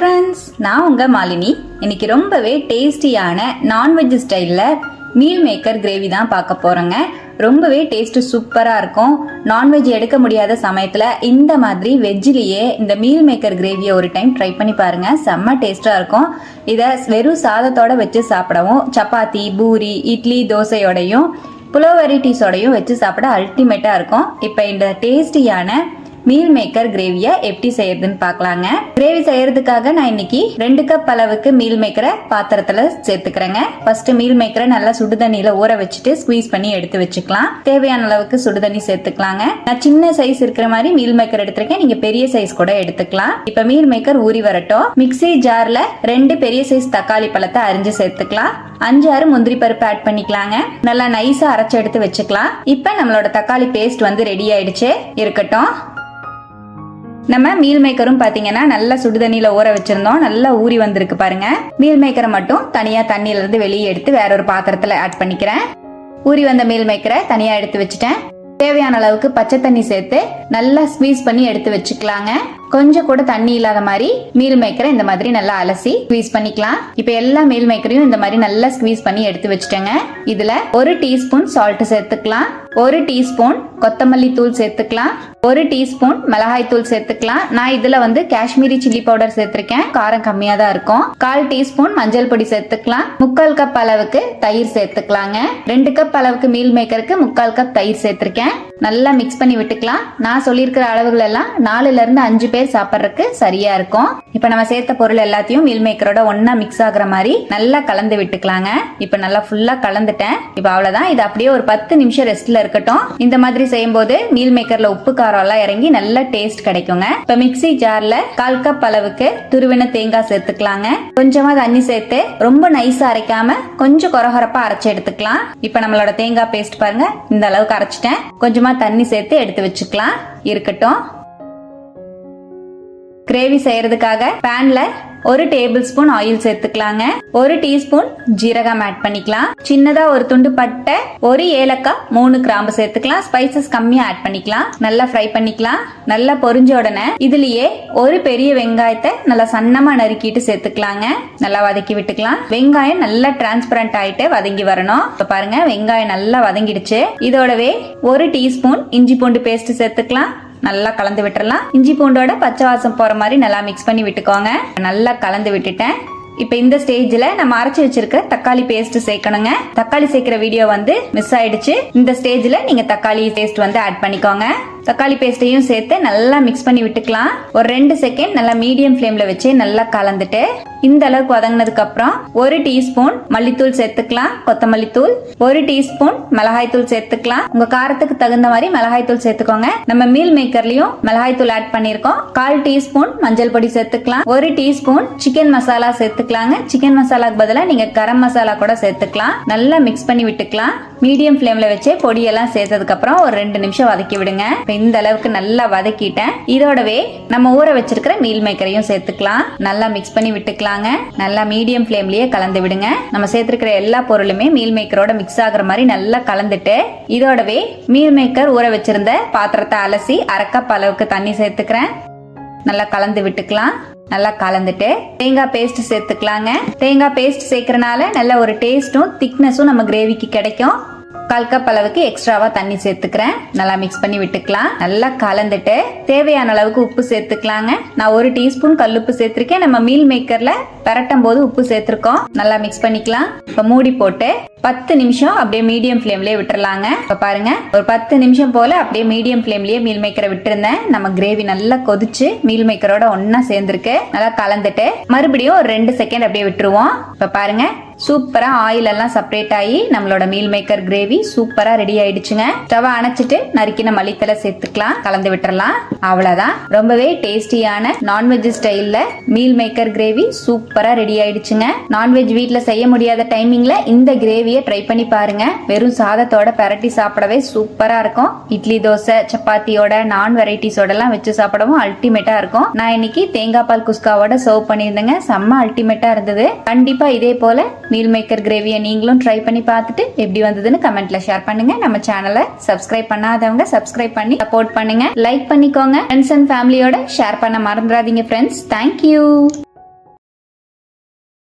Friends நான் உங்கள் மாலினி. இன்னைக்கு ரொம்பவே டேஸ்டியான நான்வெஜ் ஸ்டைலில் மீல் மேக்கர் கிரேவி தான் பார்க்க போகிறோங்க ரொம்பவே டேஸ்ட் சூப்பராக இருக்கும். நான்வெஜ் எடுக்க முடியாத சமயத்தில் இந்த மாதிரி வெஜ்ஜிலேயே இந்த மீல் மேக்கர் கிரேவியை ஒரு டைம் ட்ரை பண்ணி பாருங்கள் செம்ம டேஸ்ட்டாக இருக்கும். இதை வெறும் சாதத்தோட வச்சு சாப்பிடவும் சப்பாத்தி பூரி இட்லி தோசையோடையும் புலோ வெரைட்டிஸோடையும் வச்சு சாப்பிட அல்டிமேட்டாக இருக்கும். இப்போ இந்த டேஸ்டியான மீல் மேக்கர் கிரேவியை எப்படி செய்யறதுன்னு பார்க்கலாங்க. கிரேவி செய்யறதுக்காக நான் இன்னைக்கு ரெண்டு கப் அளவுக்கு மீல் மேக்கரை பாத்திரத்துல சேர்த்துக்கிறேங்க. ஃபர்ஸ்ட் மீல் மேக்கரை நல்லா சுடு தண்ணியில ஊற வச்சுட்டு ஸ்குவீஸ் பண்ணி எடுத்து வச்சுக்கலாம். தேவையான அளவுக்கு சுடு தண்ணி சேர்த்துக்கலாங்க. நான் சின்ன சைஸ் இருக்கிற மாதிரி மீல் மேக்கர் எடுத்திருக்கேன். நீங்க பெரிய சைஸ் கூட எடுத்துக்கலாம். இப்ப மீல் மேக்கர் ஊறி வரட்டும். மிக்ஸி ஜார்ல ரெண்டு பெரிய சைஸ் தக்காளி பழத்தை அரிஞ்சு சேர்த்துக்கலாம். அஞ்சு ஆறு முந்திரி பருப்பு ஆட் பண்ணிக்கலாங்க. நல்லா நைஸா அரைச்சு எடுத்து வச்சுக்கலாம். இப்ப நம்மளோட தக்காளி பேஸ்ட் வந்து ரெடி ஆயிடுச்சு. இருக்கட்டும். நம்ம மீல் மேக்கரும் பார்த்தீங்கன்னா நல்லா சுடுதண்ணியில ஊற வச்சிருந்தோம். நல்லா ஊறி வந்திருக்கு பாருங்க. மீல் மேக்கரை மட்டும் தனியாக தண்ணியிலேருந்து வெளியே எடுத்து வேற ஒரு பாத்திரத்தில் ஆட் பண்ணிக்கிறேன். ஊறி வந்த மீல் மேக்கரை தனியாக எடுத்து வச்சுட்டேன். தேவையான அளவுக்கு பச்சை தண்ணி சேர்த்து நல்லா ஸ்வீஸ் பண்ணி எடுத்து வச்சுக்கலாங்க. கொஞ்சம் கூட தண்ணி இல்லாத மாதிரி மீல் மேக்கரை இந்த மாதிரி நல்லா அலசி ஸ்குவீஸ் பண்ணிக்கலாம். இப்போ எல்லா மீல் மேக்கரையும் இந்த மாதிரி நல்லா ஸ்வீஸ் பண்ணி எடுத்து வச்சுட்டேங்க. இதில் ஒரு டீஸ்பூன் சால்ட் சேர்த்துக்கலாம். ஒரு டீஸ்பூன் கொத்தமல்லி தூள் சேர்த்துக்கலாம். ஒரு டீஸ்பூன் மிளகாய் தூள் சேர்த்துக்கலாம். நான் இதுல வந்து காஷ்மீரி சில்லி பவுடர் சேர்த்திருக்கேன். காரம் கம்மியா தான் இருக்கும். கால் டீஸ்பூன் மஞ்சள் பொடி சேர்த்துக்கலாம். முக்கால் கப் அளவுக்கு தயிர் சேர்த்துக்கலாங்க. ரெண்டு கப் அளவுக்கு மீல் மேக்கருக்கு முக்கால் கப் தயிர் சேர்த்திருக்கேன். நல்லா மிக்ஸ் பண்ணி விட்டுக்கலாம். நான் சொல்லியிருக்கிற அளவுகள் எல்லாம் நாலுல இருந்து அஞ்சு பேர் சாப்பிட்றதுக்கு சரியா இருக்கும். இப்ப நம்ம சேர்த்த பொருள் எல்லாத்தையும் மீல் மேக்கரோட ஒன்னா மிக்ஸ் ஆகுற மாதிரி நல்லா கலந்து விட்டுக்கலாங்க. இப்ப நல்லா ஃபுல்லா கலந்துட்டேன். இப்ப அவ்வளவுதான். இது அப்படியே ஒரு பத்து நிமிஷம் ரெஸ்ட்ல இருக்கட்டும். இந்த மாதிரி செய்யும்போது மீல் மேக்கர்ல உப்பு காரம்லாம் இறங்கி நல்ல டேஸ்ட் கிடைக்குங்க. இப்ப மிக்ஸி ஜார்ல கால் கப் அளவுக்கு துருவின தேங்காய் சேர்த்துக்கலாங்க. கொஞ்சமா தண்ணி சேர்த்து ரொம்ப நைஸா அரைக்காம கொஞ்சம் கொரகொரப்பா அரைச்சு எடுத்துக்கலாம். இப்ப நம்மளோட தேங்காய் பேஸ்ட் பாருங்க. இந்த அளவுக்கு அரைச்சிட்டேன். கொஞ்சமா தண்ணி சேர்த்து எடுத்து வச்சுக்கலாம். இருக்கட்டும். கிரேவி செய்யறதுக்காக பேன்ல ஒரு டேபிள் ஸ்பூன் ஆயில் சேர்த்துக்கலாங்க. ஒரு டீஸ்பூன் ஜீரகம் ஆட் பண்ணிக்கலாம். சின்னதா ஒரு துண்டு பட்டை ஒரு ஏலக்காய் மூணு கிராம்பு சேர்த்துக்கலாம். ஸ்பைசஸ் கம்மியா ஆட் பண்ணிக்கலாம். நல்லா ஃப்ரை பண்ணிக்கலாம். நல்லா பொரிஞ்ச உடனே இதுலயே ஒரு பெரிய வெங்காயத்தை நல்லா சன்னமா நறுக்கிட்டு சேர்த்துக்கலாங்க. நல்லா வதக்கி விட்டுக்கலாம். வெங்காயம் நல்லா டிரான்ஸ்பரண்ட் ஆயிட்டு வதங்கி வரணும். இப்ப பாருங்க வெங்காயம் நல்லா வதங்கிடுச்சு. இதோடவே ஒரு டீஸ்பூன் இஞ்சி பூண்டு பேஸ்ட் சேர்த்துக்கலாம். நல்லா கலந்து விட்டுறலாம். இஞ்சி பூண்டோட பச்சை வாசம் போற மாதிரி நல்லா மிக்ஸ் பண்ணி விட்டுக்கோங்க. நல்லா கலந்து விட்டுட்டேன். இப்போ இந்த ஸ்டேஜில் நம்ம அரைச்சி வச்சிருக்க தக்காளி பேஸ்ட் சேர்க்கணுங்க. தக்காளி சேர்க்கிற வீடியோ வந்து மிஸ் ஆயிடுச்சு. இந்த ஸ்டேஜில் நீங்க தக்காளி பேஸ்ட் வந்து ஆட் பண்ணிக்கோங்க. தக்காளி பேஸ்ட்டையும் சேர்த்து நல்லா மிக்ஸ் பண்ணி விட்டுக்கலாம். ஒரு ரெண்டு செகண்ட் நல்லா மீடியம் ஃப்ளேம்ல வச்சு நல்லா கலந்துட்டு இந்த அளவுக்கு வதங்கினதுக்கு அப்புறம் ஒரு டீஸ்பூன் மல்லித்தூள் சேர்த்துக்கலாம் கொத்தமல்லி தூள். ஒரு டீஸ்பூன் மிளகாய் தூள் சேர்த்துக்கலாம். உங்க காரத்துக்கு தகுந்த மாதிரி மிளகாய் தூள் சேர்த்துக்கோங்க. நம்ம மீல் மேக்கர்லயும் மிளகாய் தூள் ஆட் பண்ணிருக்கோம் கால் டீஸ்பூன் மஞ்சள் பொடி சேர்த்துக்கலாம். ஒரு டீஸ்பூன் சிக்கன் மசாலா சேர்த்துக்கலாங்க. சிக்கன் மசாலாக்கு பதிலாக நீங்க கரம் மசாலா கூட சேர்த்துக்கலாம். நல்லா மிக்ஸ் பண்ணி விட்டுக்கலாம். மீடியம் ஃப்ளேம்ல வச்சு பொடியெல்லாம் சேர்த்ததுக்கு அப்புறம் ஒரு ரெண்டு நிமிஷம் வதக்கி விடுங்க. இப்போ இந்த அளவுக்கு நல்லா வதக்கிட்டேன். இதோடவே நம்ம ஊற வச்சிருக்கிற மீல் மேக்கரையும் சேர்த்துக்கலாம். நல்லா மிக்ஸ் பண்ணி விட்டுக்கலாங்க. நல்லா மீடியம் ஃப்ளேம்லயே கலந்து விடுங்க. நம்ம சேர்த்துருக்கிற எல்லா பொருளுமே மீல் மேக்கரோட மிக்ஸ் ஆகுற மாதிரி நல்லா கலந்துட்டு இதோடவே மீல் மேக்கர் ஊற வச்சிருந்த பாத்திரத்தை அலசி அரைக்கப் அளவுக்கு தண்ணி சேர்த்துக்கிறேன். நல்லா கலந்து விட்டுக்கலாம். நல்லா கலந்துட்டு தேங்காய் பேஸ்ட் சேர்த்துக்கலாங்க. தேங்காய் பேஸ்ட் சேர்க்கறனால நல்ல ஒரு டேஸ்ட்டும் திக்னஸும் நம்ம கிரேவிக்கு கிடைக்கும். கால் கப் அளவுக்கு எக்ஸ்ட்ராவா தண்ணி சேர்த்துக்கிறேன். நல்லா மிக்ஸ் பண்ணி விட்டுக்கலாம். நல்லா கலந்துட்டு தேவையான அளவுக்கு உப்பு சேர்த்துக்கலாங்க. நான் ஒரு டீஸ்பூன் கல்லுப்பு சேர்த்திருக்கேன். நம்ம மீல் மேக்கர்ல பரட்டும் போது உப்பு சேர்த்திருக்கோம். நல்லா மிக்ஸ் பண்ணிக்கலாம். இப்ப மூடி போட்டு பத்து நிமிஷம் அப்படியே மீடியம் ஃப்ளேம்லயே விட்டுறலாங்க. இப்போ பாருங்க ஒரு பத்து நிமிஷம் போல அப்படியே மீடியம் ஃப்ளேம்லயே மீல் மேக்கரை விட்டுருந்தேன். நம்ம கிரேவி நல்லா கொதிச்சு மீல் மேக்கரோட ஒன்னா சேர்ந்துருக்கு. நல்லா கலந்துட்டு மறுபடியும் ஒரு ரெண்டு செகண்ட் அப்படியே விட்டுருவோம். இப்போ பாருங்க சூப்பரா ஆயில் எல்லாம் செப்பரேட் ஆகி நம்மளோட மீல் மேக்கர் கிரேவி சூப்பரா ரெடி ஆயிடுச்சுங்க. ஸ்டவ் அணைச்சிட்டு நறுக்கின மல்லித்தலை சேர்த்துக்கலாம். கலந்து விட்டுறலாம். அவ்வளவுதான். ரொம்பவே டேஸ்டியான நான்வெஜ் ஸ்டைல்ல மீல் மேக்கர் கிரேவி சூப்பரா ரெடி ஆயிடுச்சுங்க. நான்வெஜ் வீட்டில் செய்ய முடியாத டைமிங்ல இந்த கிரேவியை ட்ரை பண்ணி பாருங்கள் வெறும் சாதத்தோட பரட்டி சாப்பிடவே சூப்பராக இருக்கும். இட்லி தோசை சப்பாத்தியோட நான் வெரைட்டிஸோடலாம் வச்சு சாப்பிடவும் அல்டிமேட்டாக இருக்கும். நான் இன்னைக்கு தேங்காய் பால் குஸ்காவோட சர்வ் பண்ணியிருந்தேங்க. செம்ம அல்டிமேட்டாக இருந்தது. கண்டிப்பாக இதே போல் மீல் மேக்கர் கிரேவியை நீங்களும் ட்ரை பண்ணி பார்த்துட்டு எப்படி வந்ததுன்னு கமெண்ட்ல ஷேர் பண்ணுங்க. நம்ம சேனலை சப்ஸ்கிரைப் பண்ணாதவங்க சப்ஸ்கிரைப் பண்ணி சப்போர்ட் பண்ணுங்க. லைக் பண்ணிக்கோங்க. ஃப்ரெண்ட்ஸ் அண்ட் ஃபேமிலியோட ஷேர் பண்ண மறந்துடாதீங்க ஃப்ரெண்ட்ஸ் தேங்க்யூ